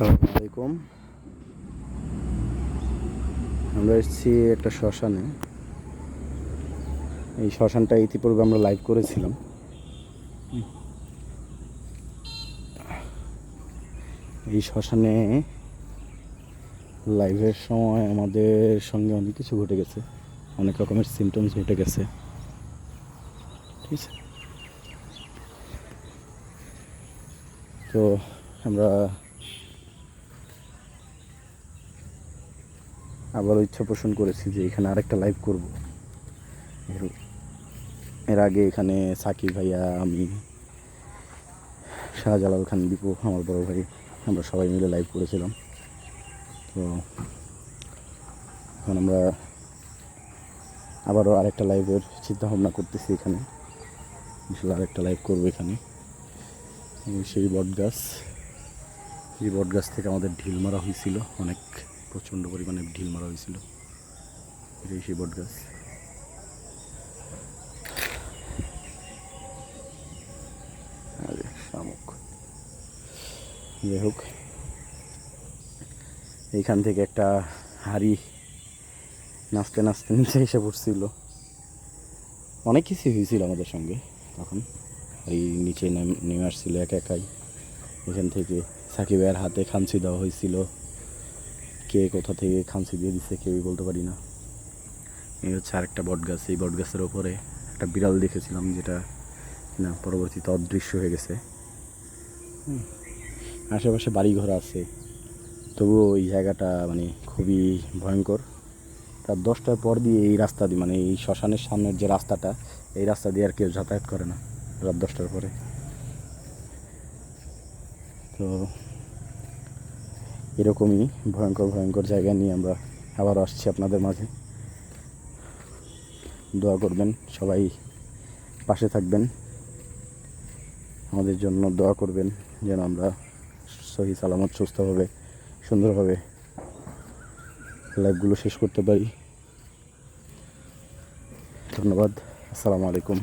আসসালামু আলাইকুম। আমরা এসেছি একটা শ্মশানে। এই শ্মশানটা ইতিপূর্বে আমরা লাইভ করেছিলাম। এই শ্মশানে লাইভের সময় আমাদের সঙ্গে অনেক কিছু ঘটে গেছে। অনেক রকমের সিমটমস ঘটে গেছে। ঠিক আছে? তো আমরা আবারও ইচ্ছা পোষণ করেছি যে এখানে আরেকটা লাইভ করব। এর আগে এখানে সাকিব ভাইয়া, আমি, শাহজালাল খান বিপু আমার বড় ভাই, আমরা সবাই মিলে লাইভ করেছিলাম। তো এখন আমরা আবারও আরেকটা লাইভের চিন্তা ভাবনা করতেছি এখানে। ইনশাল্লাহ আরেকটা লাইভ করব এখানে। সেই বট গাছ এই বট গাছ থেকে আমাদের ঢিল মারা হয়েছিল অনেক প্রচণ্ড পরিমাণে ঢিল মারা হয়েছিল। এটাই সেই বট গাছ। যাই হোক এইখান থেকে একটা হাড়ি নাচতে নাচতে নিচে এসে পড়ছিল। অনেক কিছু হয়েছিল আমাদের সঙ্গে। তখন এই নিচে নেম- নেমে আসছিল এক একাই। এখান থেকে সাকিবের হাতে খামচি দেওয়া হয়েছিল। কে কোথা থেকে খামচি দিয়ে দিচ্ছে কেউই বলতে পারি না। এই হচ্ছে আরেকটা বট গাছ, এই বট গাছের ওপরে একটা বিড়াল দেখেছিলাম যেটা না, পরবর্তীতে অদৃশ্য হয়ে গেছে। আশেপাশে বাড়িঘর আছে। তবুও এই জায়গাটা মানে খুবই ভয়ঙ্কর। রাত দশটার পর দিয়ে এই রাস্তা দিয়ে মানে এই শ্মশানের সামনের যে রাস্তাটা, এই রাস্তা দিয়ে আর কেউ যাতায়াত করে না রাত দশটার পরে। তো এরকমই ভয়ঙ্কর ভয়ঙ্কর জায়গা নিয়ে আমরা আবার আসছি আপনাদের মাঝে। দোয়া করবেন, সবাই পাশে থাকবেন। আমাদের জন্য দোয়া করবেন যেন আমরা সহি সালামত সুস্থভাবে, সুন্দরভাবে লাইভগুলো শেষ করতে পারি। ধন্যবাদ। আসসালামু আলাইকুম।